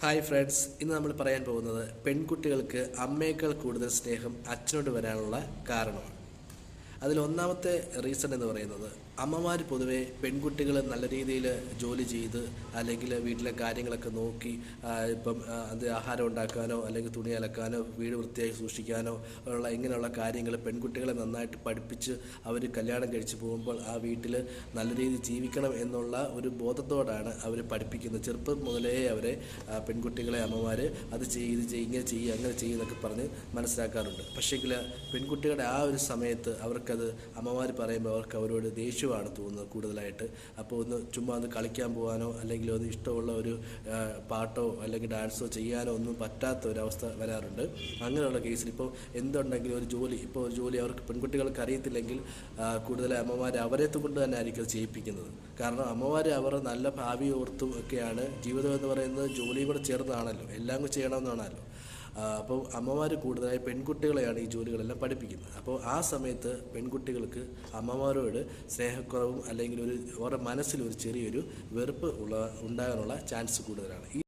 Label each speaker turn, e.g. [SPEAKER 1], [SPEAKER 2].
[SPEAKER 1] Hi friends ഇന്ന് നമ്മൾ പറയാൻ പോകുന്നത് പെൺകുട്ടികൾക്ക് അമ്മയേക്കാൾ കൂടുതൽ സ്നേഹം അച്ഛനോട് വരാനുള്ള കാരണമാണ്. അതിൽ ഒന്നാമത്തെ റീസൺ എന്ന് പറയുന്നത് അമ്മമാർ പൊതുവേ പെൺകുട്ടികൾ നല്ല രീതിയിൽ ജോലി ചെയ്ത് അല്ലെങ്കിൽ വീട്ടിലെ കാര്യങ്ങളൊക്കെ നോക്കി ഇപ്പം അത് ആഹാരം ഉണ്ടാക്കാനോ അല്ലെങ്കിൽ തുണി അലക്കാനോ വീട് വൃത്തിയായി സൂക്ഷിക്കാനോ ഉള്ള ഇങ്ങനെയുള്ള കാര്യങ്ങൾ പെൺകുട്ടികളെ നന്നായിട്ട് പഠിപ്പിച്ച് അവർ കല്യാണം കഴിച്ച് പോകുമ്പോൾ ആ വീട്ടിൽ നല്ല രീതിയിൽ ജീവിക്കണം എന്നുള്ള ഒരു ബോധത്തോടാണ് അവർ പഠിപ്പിക്കുന്നത്. ചെറുപ്പം മുതലേ അവരെ പെൺകുട്ടികളെ അമ്മമാർ അത് ചെയ്ത് ഇത് ഇങ്ങനെ ചെയ്യുക അങ്ങനെ ചെയ്യുക എന്നൊക്കെ പറഞ്ഞ് മനസ്സിലാക്കാറുണ്ട്. പക്ഷേങ്കിൽ പെൺകുട്ടികളുടെ ആ ഒരു സമയത്ത് അവർക്കത് അമ്മമാർ പറയുമ്പോൾ അവർക്ക് അവരോട് ദേഷ്യമാണ് തോന്നുന്നത് കൂടുതലായിട്ട്. അപ്പോൾ ഒന്ന് ചുമ്മാ ഒന്ന് കളിക്കാൻ പോകാനോ അല്ലെങ്കിൽ ഒന്ന് ഇഷ്ടമുള്ള ഒരു പാട്ടോ അല്ലെങ്കിൽ ഡാൻസോ ചെയ്യാനോ ഒന്നും പറ്റാത്ത ഒരവസ്ഥ വരാറുണ്ട്. അങ്ങനെയുള്ള കേസിൽ ഇപ്പോൾ എന്തുണ്ടെങ്കിലും ഒരു ജോലി ഇപ്പോൾ ഒരു ജോലി അവർക്ക് പെൺകുട്ടികൾക്ക് അറിയത്തില്ലെങ്കിൽ കൂടുതലായി അമ്മമാർ അവരെ കൊണ്ട് തന്നെ ആയിരിക്കും അത് ചെയ്യിപ്പിക്കുന്നത്. കാരണം അമ്മമാർ അവർ നല്ല ഭാവി ഓർത്തും ഒക്കെയാണ്. ജീവിതം എന്ന് പറയുന്നത് ജോലിയും കൂടെ ചേർന്നാണല്ലോ. എല്ലാം ചെയ്യണമെന്നാണല്ലോ. അപ്പോൾ അമ്മമാർ കൂടുതലായി പെൺകുട്ടികളെയാണ് ഈ ജോലികളെല്ലാം പഠിപ്പിക്കുന്നത്. അപ്പോൾ ആ സമയത്ത് പെൺകുട്ടികൾക്ക് അമ്മമാരോട് സ്നേഹക്കുറവും അല്ലെങ്കിൽ ഒരു അവരുടെ മനസ്സിൽ ഒരു ചെറിയൊരു വെറുപ്പ് ഉള്ള ഉണ്ടാകാനുള്ള ചാൻസ് കൂടുതലാണ്.